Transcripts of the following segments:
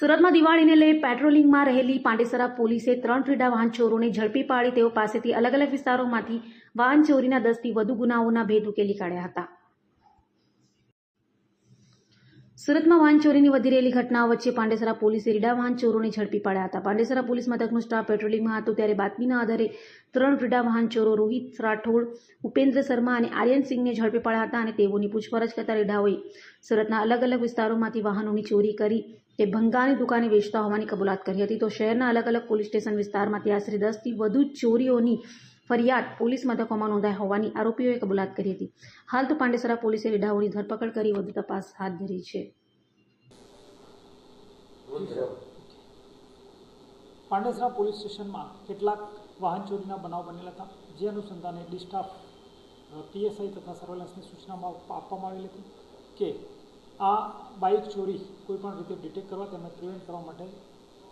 સુરતમાં દિવાળીને લઈ પેટ્રોલિંગમાં રહેલી પાંડેસરા પોલીસે ત્રણ ફ્રીડા વાહન ચોરોને ઝડપી પાડી તેઓ પાસેથી અલગ અલગ વિસ્તારોમાંથી વાહન ચોરીના દસથી વધુ ગુનાઓના ભેદ ઉકેલી કાઢ્યા હતા. સુરતમાં વાહન ચોરીની વધી રહેલી ઘટનાઓ વચ્ચે પાંડેસરા પોલીસે રીડા વાહન ચોરોને ઝડપી પાડ્યા હતા. પાંડેસરા પોલીસ મથકનું સ્ટાફ પેટ્રોલિંગમાં હતું ત્યારે બાતમીના આધારે ત્રણ રીડા વાહન ચોરો રોહિત રાઠોડ, ઉપેન્દ્ર શર્મા અને આર્યન સિંહને ઝડપી પાડ્યા હતા અને તેઓની પૂછપરછ કરતા રીડાઓએ સુરતના અલગ અલગ વિસ્તારોમાંથી વાહનોની ચોરી કરી તે ભંગાની દુકાને વેચતા હોવાની કબૂલાત કરી હતી. તો શહેરના અલગ અલગ પોલીસ સ્ટેશન વિસ્તારમાંથી આશરે દસથી વધુ ચોરીઓની ફરિયાદ પોલીસ મથકોમાં નોંધાઈ હોવાની આરોપીઓએ કબૂલાત કરી હતી. હાલ તો પાંડેસરા પોલીસે રીડાઓની ધરપકડ કરી વધુ તપાસ હાથ ધરી છે. પાંડેસરા પોલીસ સ્ટેશનમાં કેટલાક વાહન ચોરીના બનાવ બનેલા હતા, જે અનુસંધાને ડિસ્ટાફ પીએસઆઈ તથા સર્વેલન્સની સૂચનામાં આપવામાં આવેલી હતી કે આ બાઇક ચોરી કોઈપણ રીતે ડિટેક્ટ કરવા તેમને પ્રિવેન્ટ કરવા માટે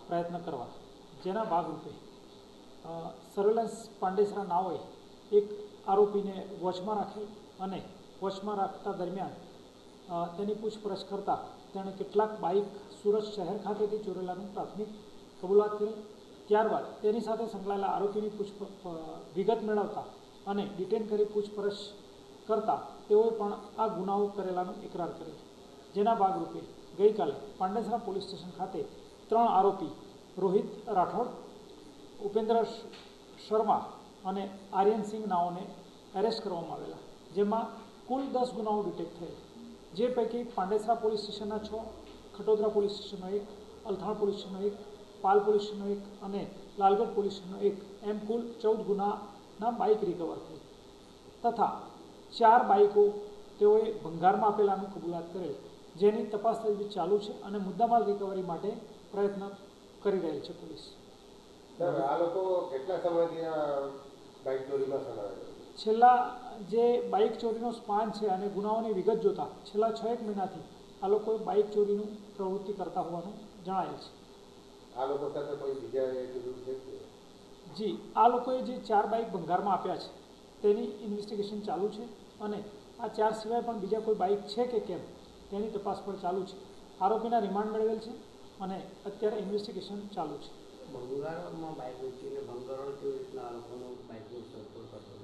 પ્રયત્ન કરવા, જેના ભાગરૂપે સર્વેલન્સ પાંડેસરા નાઓએ એક આરોપીને વોચમાં રાખી અને વોચમાં રાખતા દરમિયાન તેની પૂછપરછ કરતાં તેણે કેટલાક બાઇક સુરત શહેર ખાતેથી ચોરેલાનું પ્રાથમિક કબૂલાત કરી. ત્યારબાદ તેની સાથે સંકળાયેલા આરોપીની પૂછ વિગત મેળવતા અને ડિટેન કરી પૂછપરછ કરતાં તેઓએ પણ આ ગુનાઓ કરેલાનો ઇકરાર કર્યો. જેના ભાગરૂપે ગઈકાલે પાંડેસરા પોલીસ સ્ટેશન ખાતે ત્રણ આરોપી, રોહિત રાઠોડ ઉપેન્દ્ર શર્મા અને આર્યનસિંહ નાઓને એરેસ્ટ કરવામાં આવેલા, જેમાં કુલ દસ ગુનાઓ ડિટેક્ટ થયેલ. જે પૈકી પાંડેસરા પોલીસ સ્ટેશનના છ, ખટોદરા પોલીસ સ્ટેશનનો એક, અલથાણ પોલીસ સ્ટેશનનો એક, પાલ પોલીસ સ્ટેશનનો એક અને લાલગઢ પોલીસ સ્ટેશનનો એક, એમ કુલ ચૌદ ગુનાના બાઇક રિકવર થઈ તથા ચાર બાઇકો તેઓએ ભંગારમાં આપેલાનું કબૂલાત કરેલ, જેની તપાસ તજવીજ ચાલુ છે અને મુદ્દામાલ રિકવરી માટે પ્રયત્ન કરી રહેલ છે પોલીસ. સર આ લોકો કેટલા સમયથી આ બાઇક ચોરીમાં સંકળાયેલા છેલ્લા જે બાઇક ચોરીનો સ્પાન છે અને ગુનાઓની વિગત જોતા છેલ્લા છ એક મહિનાથી આ લોકોએ બાઇક ચોરીનું પ્રવૃત્તિ કરતા હોવાનું જણાયેલ છે. આ લોકો સાથે કોઈ બીજા જી આ લોકોએ જે ચાર બાઇક ભંગારમાં આપ્યા છે તેની ઇન્વેસ્ટિગેશન ચાલુ છે અને આ ચાર સિવાય પણ બીજા કોઈ બાઇક છે કે કેમ તેની તપાસ પણ ચાલુ છે. આરોપીના રિમાન્ડ મેળવેલ છે અને અત્યારે ઇન્વેસ્ટિગેશન ચાલુ છે. બાઇક વેચીને ભંગારણ કેવી રીતના લોકોનો બાઇકનું શોધખોળ કરતો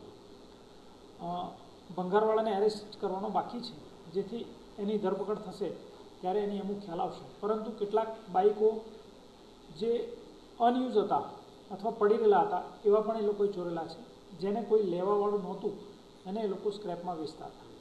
ભંગારવાળાને એરેસ્ટ કરવાનો બાકી છે. જેથી એની ધરપકડ થશે ત્યારે એની અમુક ખ્યાલ આવશે. પરંતુ કેટલાક બાઇકો જે અનયુઝ હતા અથવા પડી રહેલા હતા, એવા પણ એ લોકોએ ચોરેલા છે. જેને કોઈ લેવાવાળું નહોતું એને એ લોકો સ્ક્રેપમાં વેચતા હતા.